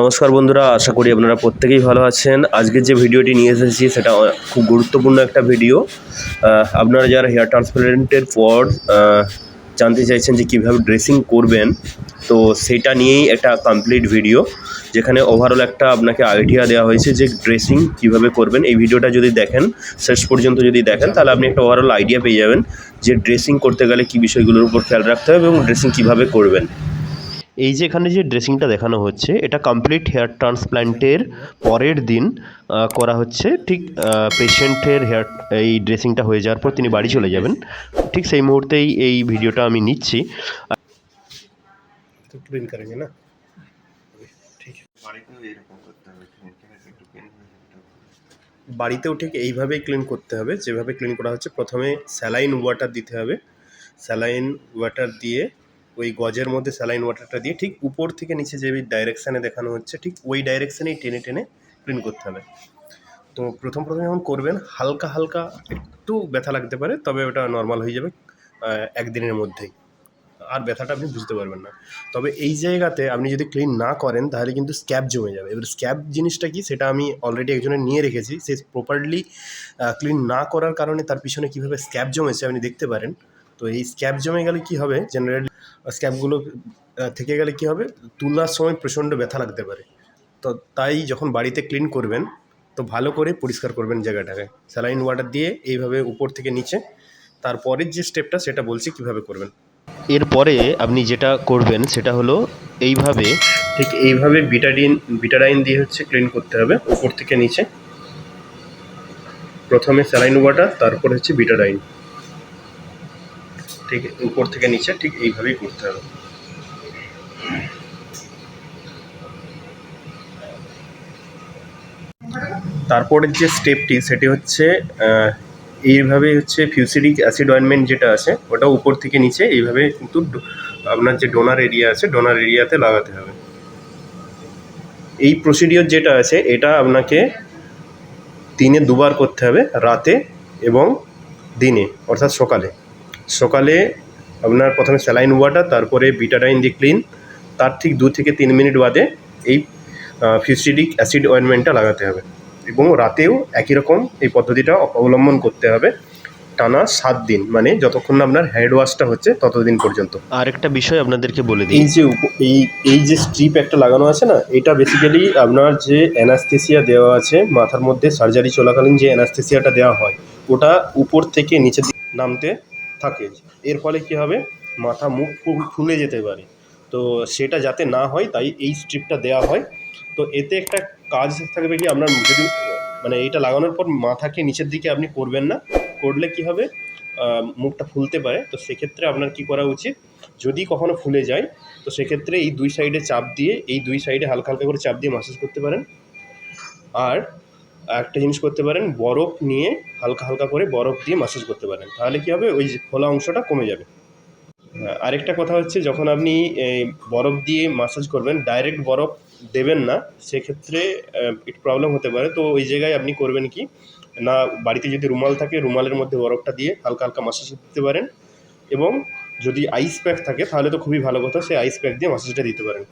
নমস্কার বন্ধুরা, আশা করি আপনারা প্রত্যেকেই ভালো আছেন। আজকের যে ভিডিওটি নিয়ে এসেছি, সেটা খুব গুরুত্বপূর্ণ একটা ভিডিও। আপনারা যারা হেয়ার ট্রান্সপ্লান্টের পর জানতে চাইছেন যে কীভাবে ড্রেসিং করবেন, তো সেটা নিয়েই একটা কমপ্লিট ভিডিও যেখানে ওভারঅল একটা আপনাকে আইডিয়া দেওয়া হয়েছে যে ড্রেসিং কীভাবে করবেন। এই ভিডিওটা যদি দেখেন, শেষ পর্যন্ত যদি দেখেন, তাহলে আপনি একটা ওভারঅল আইডিয়া পেয়ে যাবেন যে ড্রেসিং করতে গেলে কী বিষয়গুলোর উপর খেয়াল রাখতে হবে এবং ড্রেসিং কীভাবে করবেন। এই যে এখানে যে ড্রেসিংটা দেখানো হচ্ছে, এটা কমপ্লিট হেয়ার ট্রান্সপ্ল্যান্টের পরের দিন করা হচ্ছে। ঠিক পেশেন্টের হেয়ার এই ড্রেসিংটা হয়ে যাওয়ার পর তিনি বাড়ি চলে যাবেন। ঠিক সেই মুহূর্তেই এই ভিডিওটা আমি নিচ্ছি। ঠিক। বাড়িতেও বাড়িতেও ঠিক এইভাবেই ক্লিন করতে হবে। যেভাবে ক্লিন করা হচ্ছে, প্রথমে স্যালাইন ওয়াটার দিতে হবে। স্যালাইন ওয়াটার দিয়ে ওই গজের মধ্যে স্যালাইন ওয়াটারটা দিয়ে ঠিক উপর থেকে নিচে যে ডাইরেকশানে দেখানো হচ্ছে, ঠিক ওই ডাইরেকশানেই টেনে টেনে ক্লিন করতে হবে। তো প্রথম প্রথম যখন করবেন, হালকা হালকা একটু ব্যথা লাগতে পারে, তবে ওটা নর্মাল হয়ে যাবে একদিনের মধ্যেই। আর ব্যথাটা আপনি বুঝতে পারবেন না। তবে এই জায়গাতে আপনি যদি ক্লিন না করেন, তাহলে কিন্তু স্ক্যাব জমে যাবে। এবার স্ক্যাব জিনিসটা কি, সেটা আমি অলরেডি একজনের নিয়ে রেখেছি। সে প্রপারলি ক্লিন না করার কারণে তার পিছনে কীভাবে স্ক্যাব জমেছে আপনি দেখতে পারেন। তো এই স্ক্যাব জমে গেলে কি হবে জেনারেলি স্ক্যাবগুলো থেকে গেলে কি হবে? তুলার সময় প্রচণ্ড ব্যথা লাগতে পারে। তো তাই যখন বাড়িতে ক্লিন করবেন, তো ভালো করে পরিষ্কার করবেন জায়গাটাকে। স্যালাইন ওয়াটার দিয়ে এইভাবে উপর থেকে নিচে তারপরের যে স্টেপটা সেটা বলছি কীভাবে করবেন। এরপরে আপনি যেটা করবেন, সেটা হলো এইভাবে, ঠিক এইভাবে বিটাডিন বিটাডাইন দিয়ে হচ্ছে ক্লিন করতে হবে উপর থেকে নিচে। প্রথমে স্যালাইন ওয়াটার তারপর হচ্ছে বিটাডাইন ঠিক উপর থেকে নিচে ঠিক এইভাবেই করতে হবে। তারপরের যে স্টেপটি সেটি হচ্ছে এইভাবে হচ্ছে ফিউসিডিক অ্যাসিড অয়েনমেন্ট যেটা আছে, ওটা উপর থেকে নিচে এইভাবে কিন্তু আপনার যে ডোনার এরিয়া আছে ডোনার এরিয়াতে লাগাতে হবে। এই প্রসিডিওর যেটা আছে, এটা আপনাকে দিনে দুবার করতে হবে, রাতে এবং দিনে, অর্থাৎ সকালে। সকালে আপনার প্রথমে স্যালাইন ওয়াটার তারপরে বিটাডাইন দিয়ে ক্লিন তার ঠিক দু থেকে তিন মিনিট বাদে এই ফিউসিডিক অ্যাসিড অয়েনমেন্টটা লাগাতে হবে। এবং রাতেও একই রকম এই পদ্ধতিটা অবলম্বন করতে হবে টানা সাত দিন মানে যতক্ষণ না আপনার হেড ওয়াশটা হচ্ছে ততদিন পর্যন্ত। আর একটা বিষয় আপনাদেরকে বলে দিই। এই যে উপ- এই এই যে স্ট্রিপ একটা লাগানো আছে না এটা বেসিক্যালি আপনার যে অ্যানাস্থেসিয়া দেওয়া আছে মাথার মধ্যে সার্জারি চলাকালীন যে অ্যানাস্থেসিয়াটা দেওয়া হয় ওটা উপর থেকে নিচের দিকে নামতে থাকে। এর ফলে কি হবে? মাথা মুখ ফুলে যেতে পারে। তো সেটা যাতে না হয়, তাই এই স্ট্রিপটা দেওয়া হয়। তো এতে একটা কাজ থাকবে কি আপনার যদি মানে এইটা লাগানোর পর মাথাকে নিচের দিকে আপনি করবেন না। করলে কি হবে? মুখটা ফুলতে পারে। তো সেক্ষেত্রে আপনার কি করা উচিত? যদি কখনো ফুলে যায়, তো সেক্ষেত্রে এই দুই সাইডে চাপ দিয়ে, এই দুই সাইডে হালকা হালকা করে চাপ দিয়ে মাসাজ করতে পারেন। আর একটা জিনিস করতে পারেন বরফ নিয়ে হালকা হালকা করে বরফ দিয়ে মাসাজ করতে পারেন। তাহলে কি হবে? ওই ফোলা অংশটা কমে যাবে। হ্যাঁ, আরেকটা কথা হচ্ছে যখন আপনি বরফ দিয়ে মাসাজ করবেন ডাইরেক্ট বরফ দেবেন না সেক্ষেত্রে একটু প্রবলেম হতে পারে। তো ওই জায়গায় আপনি করবেন কি? না বাড়িতে যদি রুমাল থাকে রুমালের মধ্যে বরফটা দিয়ে হালকা হালকা মাসাজ দিতে পারেন। এবং যদি আইস প্যাক থাকে তাহলে তো খুবই ভালো কথা সেই আইস প্যাক দিয়ে মাসাজটা দিতে পারেন।